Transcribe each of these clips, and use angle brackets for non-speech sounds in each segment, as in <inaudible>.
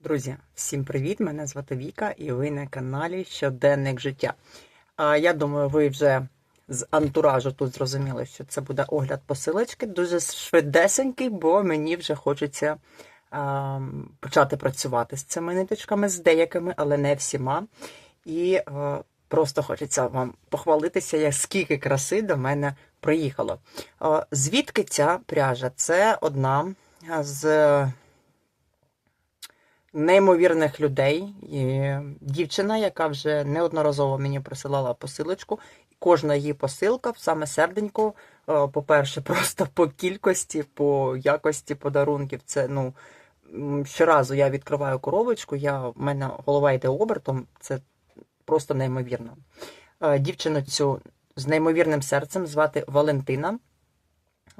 Друзі, всім привіт! Мене звати Віка, і ви на каналі Щоденник життя. А я думаю, ви вже з антуражу тут зрозуміли, що це буде огляд посилочки. Дуже швидесенький, бо мені вже хочеться а, почати працювати з цими ниточками, з деякими, але не всіма. І а, просто хочеться вам похвалитися, як скільки краси до мене приїхало. А, звідки ця пряжа? Це одна з неймовірних людей. Дівчина, яка вже неодноразово мені присилала посилочку. Кожна її посилка саме серденько. е, По-перше, <laughs> просто по кількості, по якості подарунків. Це ну щоразу я відкриваю коробочку, я, в мене голова йде обертом, це просто неймовірно. Е, Дівчину цю з неймовірним серцем звати Валентина.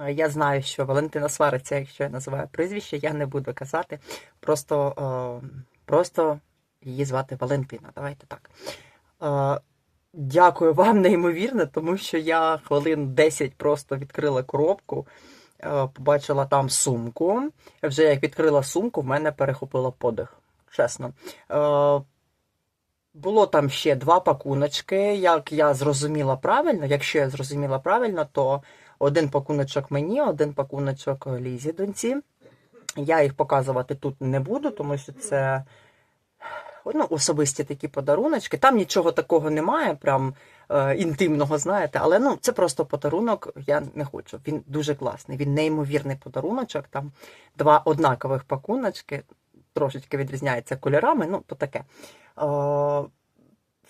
Я знаю, що Валентина свариться, якщо я називаю прізвище, я не буду казати. Просто, просто її звати Валентина. Давайте так. Дякую вам неймовірно, тому що я хвилин 10 просто відкрила коробку, побачила там сумку. Вже як відкрила сумку, в мене перехопило подих. Чесно. Було там ще два пакуночки. Як я зрозуміла правильно, якщо я зрозуміла правильно, то один пакуночок мені, один пакуночок Лізі доньці. Я їх показувати тут не буду, тому що це ну, особисті такі подаруночки. Там нічого такого немає, прям е, інтимного, знаєте, але ну, це просто подарунок, я не хочу. Він дуже класний, він неймовірний подаруночок. Там два однакових пакуночки, трошечки відрізняються кольорами, ну, то таке. Е,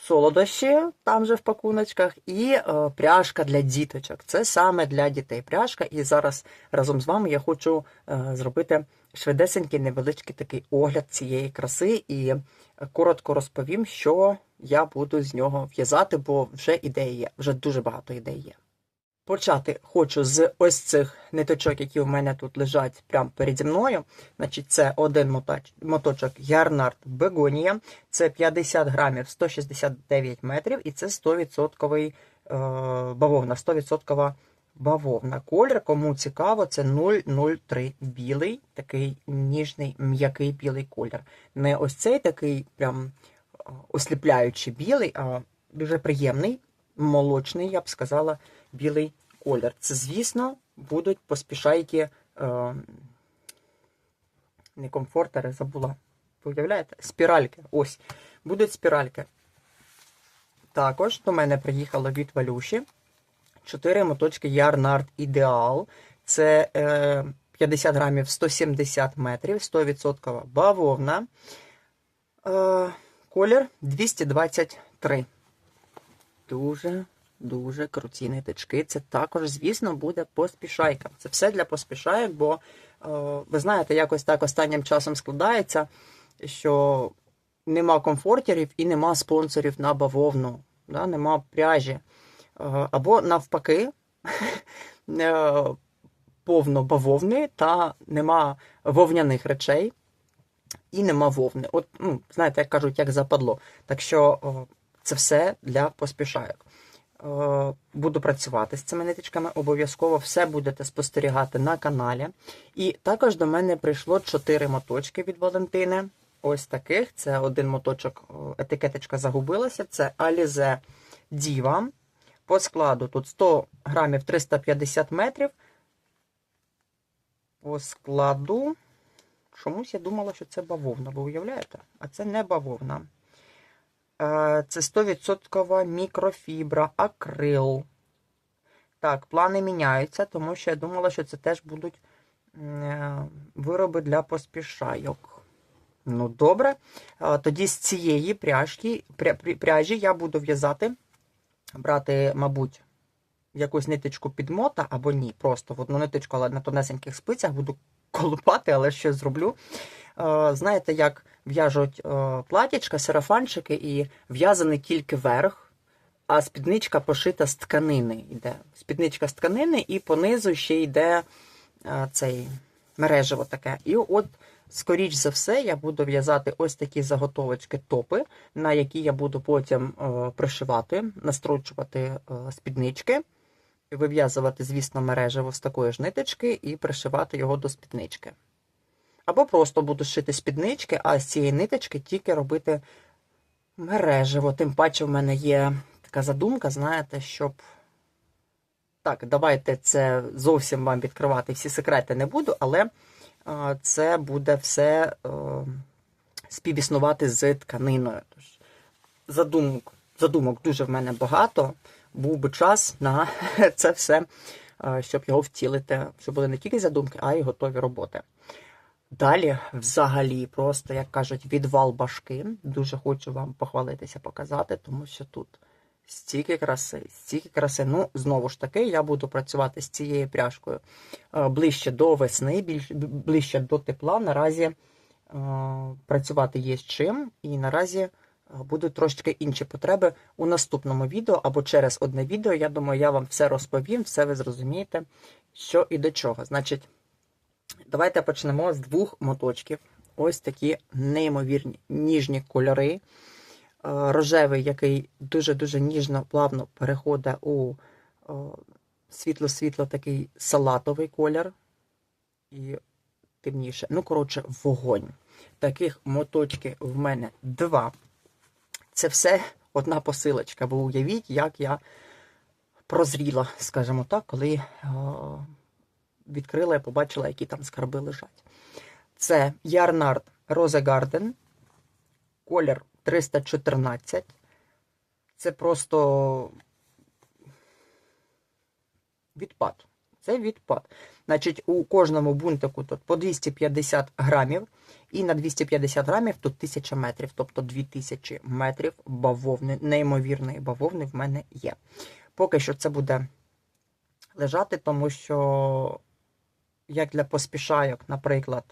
солодощі там же в пакуночках, і е, пряжка для діточок. Це саме для дітей пряжка. І зараз разом з вами я хочу е, зробити швидесенький невеличкий такий огляд цієї краси і е, коротко розповім, що я буду з нього в'язати, бо вже ідеї є, вже дуже багато ідей є. Почати хочу з ось цих ниточок, які в мене тут лежать прямо переді мною. Значить, це один моточок Ярнард Бегонія, це 50 грамів 169 метрів, і це 100% е, бавовна, 100% бавовна. Колір, кому цікаво, це 003 білий, такий ніжний, м'який білий колір. Не ось цей такий прям е, осліпляючий білий, а дуже приємний, молочний, я б сказала, білий колір. Це, звісно, будуть поспішайки е, не комфортери, забула. Уявляєте? Спіральки. Ось. Будуть спіральки. Також до мене приїхало від Валюші 4 моточки Ярнард Ідеал. Це е, 50 грамів 170 метрів, 100% бавовна. Е, колір 223. Дуже дуже круті ниточки. Це також, звісно, буде поспішайка. Це все для поспішайок, бо е, ви знаєте, якось так останнім часом складається, що нема комфортерів і нема спонсорів на бавовну, да? нема пряжі. Е, або навпаки, <laughs> е, повно бавовни та нема вовняних речей. І нема вовни. От, ну, знаєте, як кажуть, як западло. Так що о, це все для поспішайок. Е, буду працювати з цими ниточками. Обов'язково все будете спостерігати на каналі. І також до мене прийшло 4 моточки від Валентини. Ось таких. Це один моточок, етикеточка загубилася. Це Alize Diva. По складу тут 100 грамів 350 метрів. По складу. Чомусь я думала, що це бавовна. Ви уявляєте? А це не бавовна. Е, Це 100% мікрофібра, акрил. Так, плани міняються, тому що я думала, що це теж будуть е, вироби для поспішайок. Ну, добре. Е, Тоді з цієї пряжки, пря- пря- пряжі я буду в'язати, брати, мабуть, якусь ниточку під мота або ні. Просто в одну ниточку, але на тонесеньких спицях буду колупати, але що зроблю. Е, Знаєте, як в'яжуть е, платічка, сарафанчики і в'язаний тільки верх, а спідничка пошита з тканини йде. Спідничка з тканини, і понизу ще йде е, цей мережево таке. І от, скоріш за все, я буду в'язати ось такі заготовочки топи, на які я буду потім пришивати, настрочувати спіднички. Вив'язувати, звісно, мережево з такої ж ниточки і пришивати його до спіднички. Або просто буду шити спіднички, а з цієї ниточки тільки робити мережево. Тим паче в мене є така задумка, знаєте, щоб. Так, давайте це зовсім вам відкривати всі секрети не буду, але це буде все е, співіснувати з тканиною. Тож, задумок, задумок дуже в мене багато. Був би час на <laughs> це все, е, щоб його втілити, щоб були не тільки задумки, а й готові роботи. Далі, взагалі, просто, як кажуть, відвал башки. Дуже хочу вам похвалитися, показати, тому що тут стільки краси, стільки краси. Ну, знову ж таки, я буду працювати з цією пряжкою е, ближче до весни, ближче до тепла. Наразі е, працювати є з чим, і наразі е, будуть трошки інші потреби у наступному відео або через одне відео. Я думаю, я вам все розповім, все ви зрозумієте, що і до чого. Значить. Давайте почнемо з двох моточків. Ось такі неймовірні ніжні кольори. Е, Рожевий, який дуже-дуже ніжно, плавно переходить у е, світло-світло такий салатовий колір. І темніше. Ну, коротше, вогонь. Таких моточків в мене два. Це все одна посилочка. Бо уявіть, як я прозріла, скажімо так, коли. е, відкрила і побачила, які там скарби лежать. Це Ярнард Rose Garden, колір 314. Це просто відпад. Це відпад. Значить, у кожному бунтику тут по 250 грамів, і на 250 грамів тут 1000 метрів, тобто 2000 метрів бавовни, неймовірної бавовни в мене є. Поки що це буде лежати, тому що як для поспішайок, наприклад,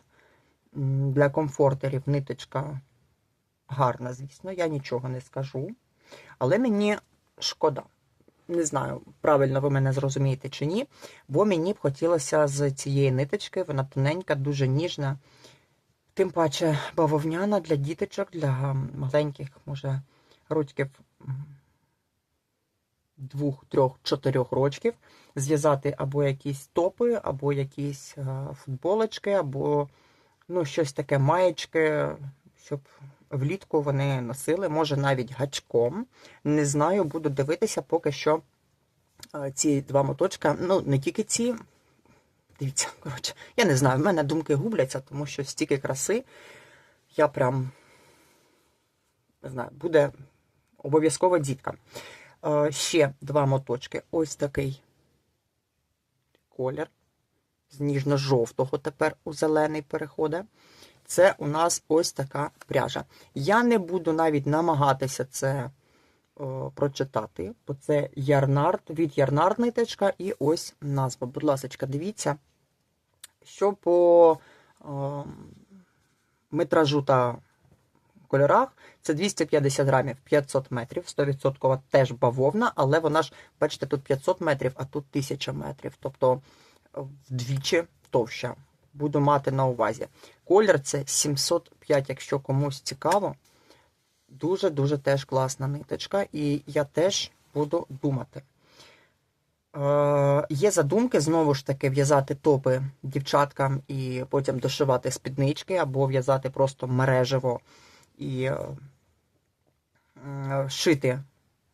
для комфортерів ниточка гарна, звісно, я нічого не скажу. Але мені шкода. Не знаю, правильно ви мене зрозумієте чи ні, бо мені б хотілося з цієї ниточки, вона тоненька, дуже ніжна. Тим паче бавовняна для діточок, для маленьких, може, рочків м, двох, трьох, чотирьох рочків зв'язати або якісь топи, або якісь е, футболочки, або ну, щось таке маєчки, щоб влітку вони носили, може навіть гачком. Не знаю, буду дивитися поки що е, ці два моточка. Ну, не тільки ці. Дивіться, коротше, я не знаю, в мене думки губляться, тому що стільки краси, я прям не знаю, буде обов'язково дітка. Ще два моточки. Ось такий колір. З ніжно-жовтого тепер у зелений переходить. Це у нас ось така пряжа. Я не буду навіть намагатися це прочитати, бо це ярнард, від ярнард ниточка і ось назва. Будь ласка, дивіться, що по о, метражу та кольорах це 250 грамів 500 метрів, 100% теж бавовна, але вона ж, бачите, тут 500 метрів, а тут 1000 метрів. Тобто вдвічі товща. Буду мати на увазі. Колір це 705, якщо комусь цікаво. Дуже-дуже теж класна ниточка, і я теж буду думати. Е, є задумки, знову ж таки, в'язати топи дівчаткам і потім дошивати спіднички, або в'язати просто мережево і е, е, шити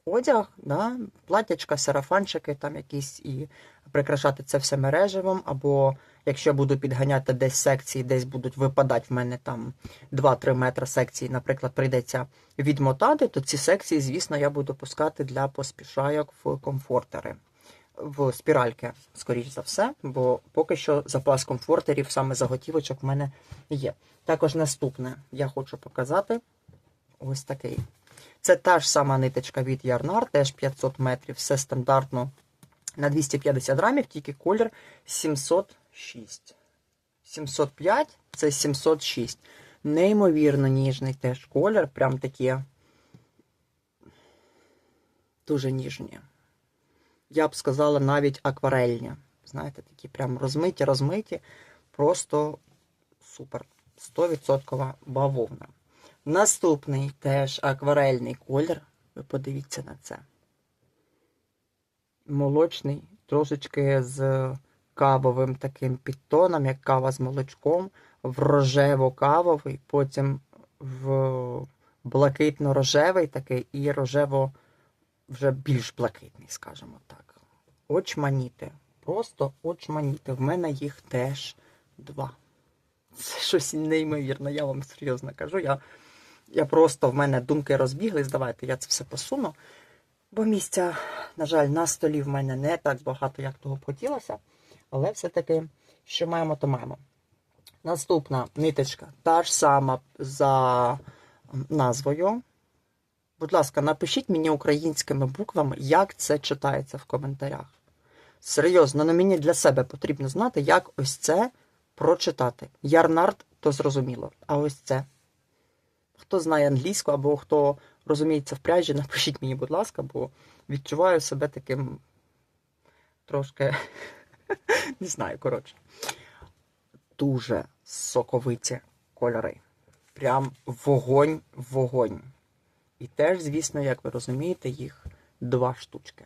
одяг, да, платячка, сарафанчики там якісь, і прикрашати це все мережевим, або якщо буду підганяти десь секції, десь будуть випадати в мене там 2-3 метри секції, наприклад, прийдеться відмотати, то ці секції, звісно, я буду пускати для поспішайок в комфортери. В спіральки, скоріш за все, бо поки що запас комфортерів, саме заготівочок в мене є. Також наступне я хочу показати ось такий. Це та ж сама ниточка від Ярнар, теж 500 метрів, все стандартно на 250 грамів, тільки колір 706. 705 це 706. Неймовірно ніжний теж колір, прям такі дуже ніжні. Я б сказала, навіть акварельні. Знаєте, такі прям розмиті, розмиті. Просто супер. 100% бавовна. Наступний теж акварельний колір. Ви подивіться на це. Молочний, трошечки з кавовим таким підтоном, як кава з молочком. в рожево-кавовий, потім в блакитно-рожевий такий і рожево вже більш блакитний, скажімо так. Очманіти. Просто очманіти. В мене їх теж два. Це щось неймовірне, я вам серйозно кажу. Я, я просто в мене думки розбіглись. Давайте я це все посуну. Бо місця, на жаль, на столі в мене не так багато, як того хотілося. Але все-таки, що маємо, то маємо. Наступна ниточка та ж сама за назвою. Будь ласка, напишіть мені українськими буквами, як це читається в коментарях. Серйозно, ну мені для себе потрібно знати, як ось це прочитати. Ярнард то зрозуміло. А ось це. Хто знає англійську або хто розуміється в пряжі, напишіть мені, будь ласка, бо відчуваю себе таким трошки. <laughs> Не знаю, коротше. Дуже соковиті кольори. Прям вогонь, вогонь. І теж, звісно, як ви розумієте, їх два штучки.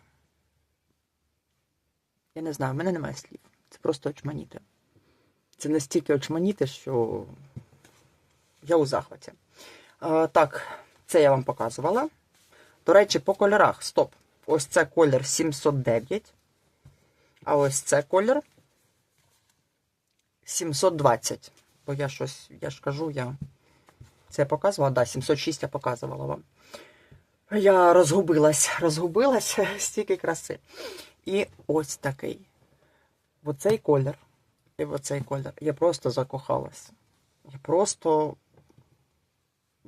Я не знаю, в мене немає слів. Це просто очманіти. Це настільки очманіти, що я у захваті. Так, це я вам показувала. До речі, по кольорах. Стоп. Ось це колір 709. А ось це колір 720. Бо я щось, я ж кажу, я це показувала, да, 706 я показувала вам. Я розгубилась, <laughs> розгубилась, <laughs> стільки краси. І ось такий. Оцей колір. І оцей колір. Я просто закохалась. Я просто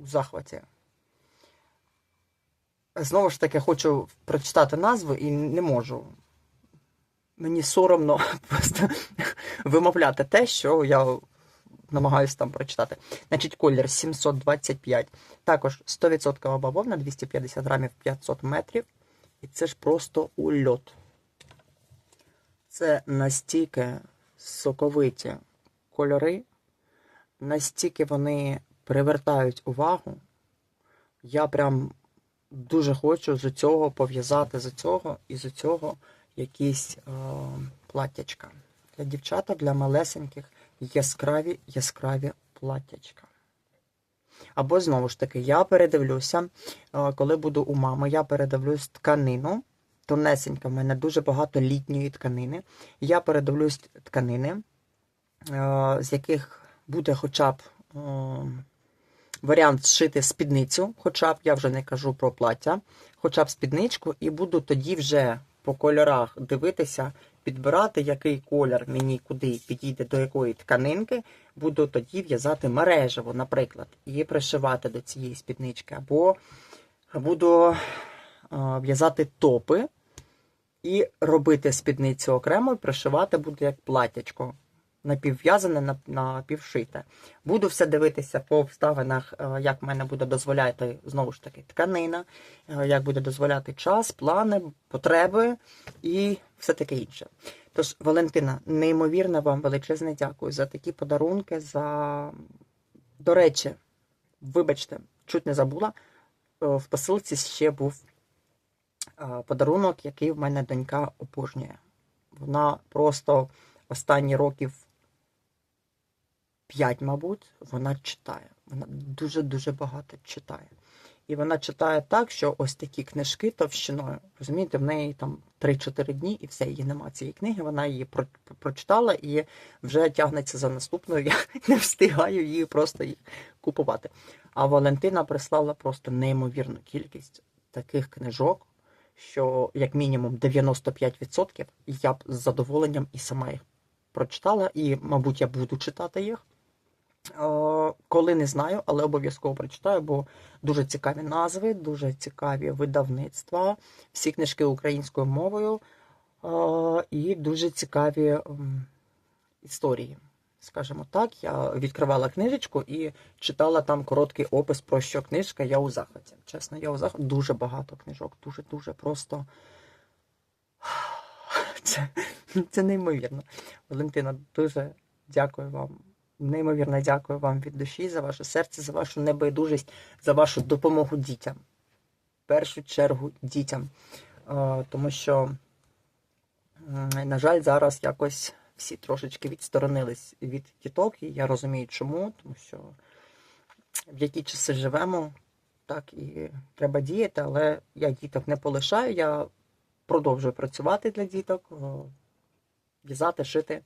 в захваті. Знову ж таки, хочу прочитати назву і не можу. Мені соромно <laughs> просто вимовляти те, що я намагаюся там прочитати. Значить, колір 725. Також 100% бавовна, 250 грамів 500 метрів. І це ж просто ульот. Це настільки соковиті кольори, настільки вони привертають увагу. Я прям дуже хочу з цього пов'язати з цього і з цього якісь е, платтячка. Для дівчаток, для малесеньких яскраві яскраві платтячка. Або, знову ж таки, я передивлюся, е, коли буду у мами, я передивлюсь тканину. Тонесенька, в мене дуже багато літньої тканини. Я передивлюсь тканини, е, з яких буде хоча б е, варіант зшити спідницю, хоча б я вже не кажу про плаття, хоча б спідничку, і буду тоді вже по кольорах дивитися, підбирати, який колір мені куди підійде до якої тканинки, буду тоді в'язати мережево, наприклад, і пришивати до цієї спіднички. Або буду е, в'язати топи і робити спідницю окремо, і пришивати буду як платячко. Напівв'язане, напівшите. Буду все дивитися по обставинах, е, як в мене буде дозволяти, знову ж таки, тканина, е, як буде дозволяти час, плани, потреби і все таке інше. Тож, Валентина, неймовірно вам величезне дякую за такі подарунки. за... До речі, вибачте, чуть не забула. е, В посилці ще був подарунок, який в мене донька обожнює. Вона просто останні років 5, мабуть, вона читає. Вона дуже-дуже багато читає. І вона читає так, що ось такі книжки товщиною, розумієте, в неї там 3-4 дні і все, її нема цієї книги, вона її про- прочитала і вже тягнеться за наступною. <laughs> Я не встигаю її просто їх купувати. А Валентина прислала просто неймовірну кількість таких книжок, що як мінімум 95% я б з задоволенням і сама їх прочитала, і, мабуть, я буду читати їх. Е, Коли не знаю, але обов'язково прочитаю, бо дуже цікаві назви, дуже цікаві видавництва, всі книжки українською мовою е, і дуже цікаві історії. Скажімо так, я відкривала книжечку і читала там короткий опис про що книжка. Я у захваті. Чесно, я у захваті. Дуже багато книжок, дуже-дуже просто. <sighs> Це, це неймовірно. Валентина, дуже дякую вам. Неймовірно дякую вам від душі за ваше серце, за вашу небайдужість, за вашу допомогу дітям. В першу чергу дітям. Тому що, на жаль, зараз якось всі трошечки відсторонились від діток, і я розумію, чому, тому що в які часи живемо, так і треба діяти, але я діток не полишаю, я продовжую працювати для діток, в'язати, шити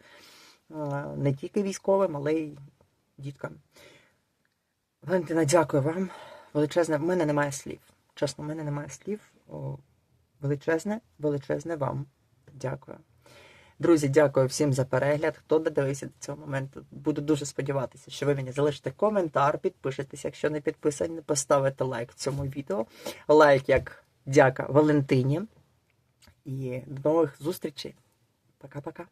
не тільки військовим, але й діткам. Валентина, дякую вам. Величезне, в мене немає слів. Чесно, в мене немає слів. Величезне, величезне вам. Дякую. Друзі, дякую всім за перегляд. Хто додивився до цього моменту. Буду дуже сподіватися, що ви мені залишите коментар, підпишетесь, якщо не підписані, поставите лайк цьому відео. Лайк як дяка Валентині. І до нових зустрічей. Пока-пока.